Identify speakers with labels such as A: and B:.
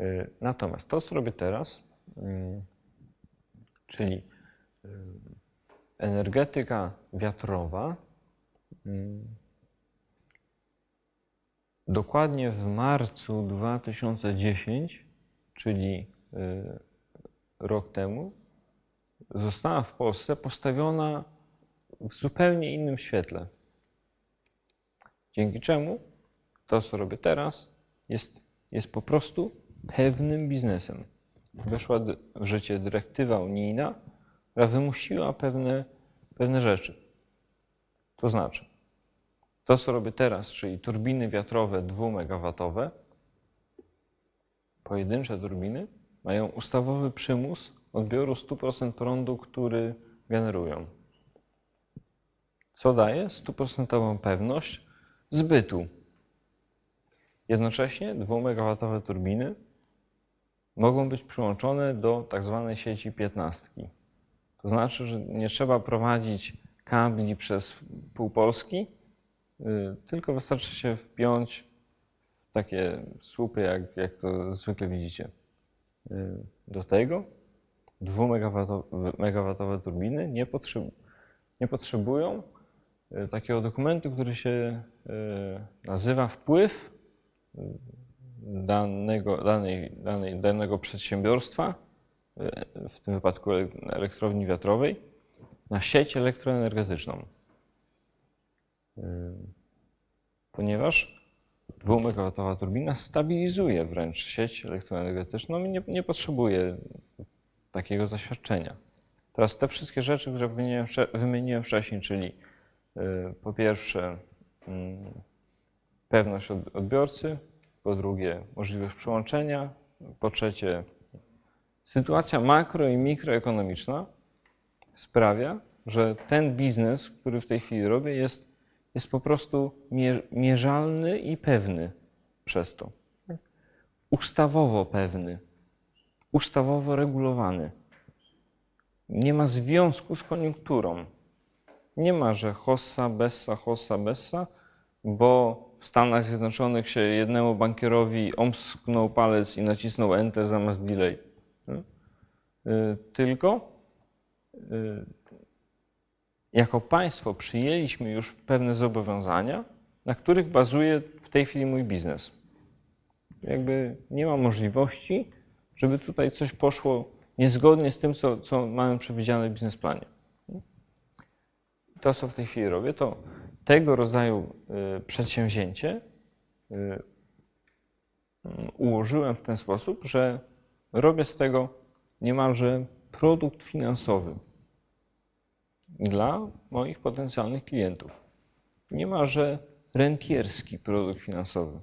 A: Y, Natomiast to, co robię teraz, mm, czyli y, energetyka wiatrowa, mm, dokładnie w marcu 2010, czyli y, rok temu, została w Polsce postawiona w zupełnie innym świetle. Dzięki czemu to, co robię teraz, jest, jest po prostu pewnym biznesem. Weszła w życie dyrektywa unijna, która wymusiła pewne, pewne rzeczy. To znaczy, to, co robię teraz, czyli turbiny wiatrowe 2-megawatowe, pojedyncze turbiny, mają ustawowy przymus odbioru 100% prądu, który generują. Co daje stuprocentową pewność zbytu. Jednocześnie 2-megawatowe turbiny mogą być przyłączone do tak zwanej sieci 15. To znaczy, że nie trzeba prowadzić kabli przez pół Polski, y, tylko wystarczy się wpiąć w takie słupy, jak, jak to zwykle widzicie. Y, Do tego 2-megawatowe turbiny nie, nie potrzebują y, takiego dokumentu, który się nazywa wpływ danego, danej, danej, danego przedsiębiorstwa, y, w tym wypadku ele- elektrowni wiatrowej, na sieć elektroenergetyczną. Y, Ponieważ 2-megawatowa turbina stabilizuje wręcz sieć elektroenergetyczną i nie, nie potrzebuje takiego zaświadczenia. Teraz te wszystkie rzeczy, które wymieniłem, wymieniłem wcześniej, czyli y, po pierwsze mm, pewność od- odbiorcy, po drugie możliwość przyłączenia, po trzecie sytuacja makro i mikroekonomiczna sprawia, że ten biznes, który w tej chwili robię, jest, jest po prostu mie- mierzalny i pewny przez to. Ustawowo pewny, ustawowo regulowany. Nie ma związku z koniunkturą. Nie ma, że hossa, bessa, hossa, bessa, bo w Stanach Zjednoczonych się jednemu bankierowi omsknął palec i nacisnął Enter zamiast delay. Nie? Y, Tylko y, jako państwo przyjęliśmy już pewne zobowiązania, na których bazuje w tej chwili mój biznes. Jakby nie ma możliwości, żeby tutaj coś poszło niezgodnie z tym, co, co mamy przewidziane w biznesplanie. To, co w tej chwili robię, to tego rodzaju y, przedsięwzięcie y, ułożyłem w ten sposób, że robię z tego niemalże produkt finansowy dla moich potencjalnych klientów. Niemalże rentierski produkt finansowy.